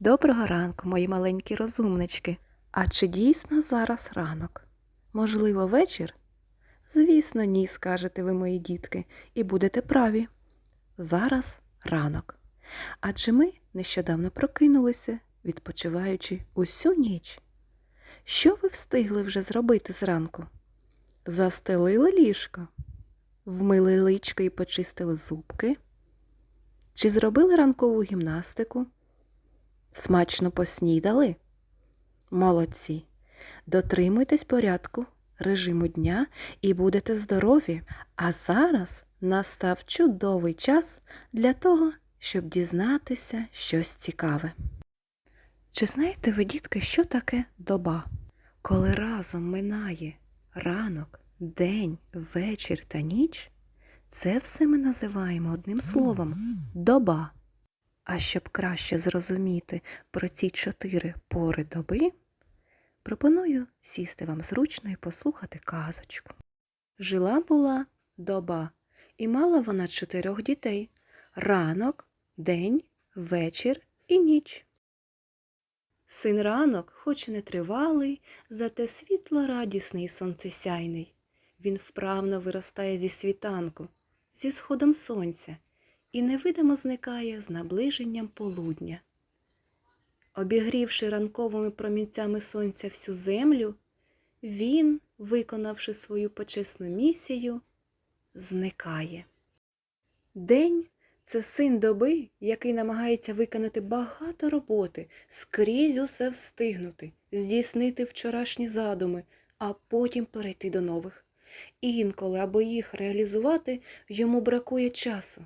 Доброго ранку, мої маленькі розумнички. А чи дійсно зараз ранок? Можливо, вечір? Звісно, ні, скажете ви, мої дітки, і будете праві. Зараз ранок. Адже ми нещодавно прокинулися, відпочиваючи усю ніч. Що ви встигли вже зробити зранку? Застелили ліжко, вмили личко і почистили зубки? Чи зробили ранкову гімнастику? Смачно поснідали? Молодці. Дотримуйтесь порядку, режиму дня і будете здорові. А зараз настав чудовий час для того, щоб дізнатися щось цікаве. Чи знаєте ви, дітки, що таке доба? Коли разом минає ранок, день, вечір та ніч, це все ми називаємо одним словом доба. А щоб краще зрозуміти про ці чотири пори доби, пропоную сісти вам зручно і послухати казочку. Жила була доба, і мала вона чотирьох дітей ранок, день, вечір і ніч. Син ранок, хоч і не тривалий, зате світло радісний і сонцесяйний. Він вправно виростає зі світанку, зі сходом сонця і невидимо зникає з наближенням полудня. Обігрівши ранковими промінцями сонця всю землю, він, виконавши свою почесну місію, зникає. День це син доби, який намагається виконати багато роботи, скрізь усе встигнути, здійснити вчорашні задуми, а потім перейти до нових. Інколи, аби їх реалізувати, йому бракує часу.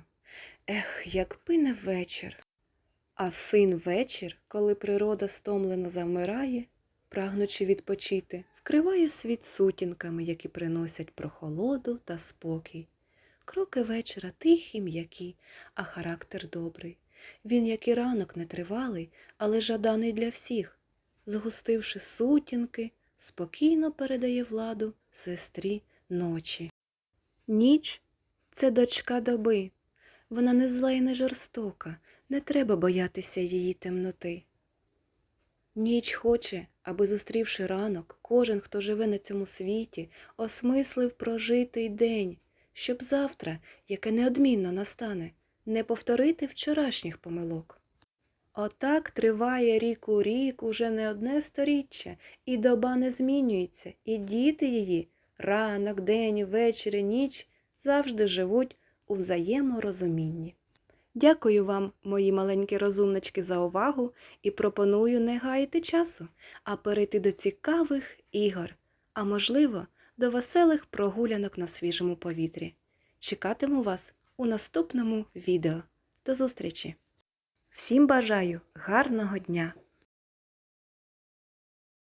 Ех, якби не вечір. А син вечір, коли природа стомлено завмирає, прагнучи відпочити, вкриває світ сутінками, які приносять прохолоду та спокій. Кроки вечора тихі, м'які, а характер добрий. Він, як і ранок, нетривалий, але жаданий для всіх. Згустивши сутінки, спокійно передає владу сестрі ночі. Ніч це дочка доби. Вона не зла і не жорстока, не треба боятися її темноти. Ніч хоче, аби, зустрівши ранок, кожен, хто живе на цьому світі, осмислив прожитий день, щоб завтра, яке неодмінно настане, не повторити вчорашніх помилок. Отак триває рік у рік уже не одне сторіччя, і доба не змінюється, і діти її ранок, день, вечір ніч завжди живуть у взаєморозумінні. Дякую вам, мої маленькі розумнички, за увагу і пропоную не гаяти часу, а перейти до цікавих ігор, а можливо, до веселих прогулянок на свіжому повітрі. Чекатиму вас у наступному відео. До зустрічі! Всім бажаю гарного дня!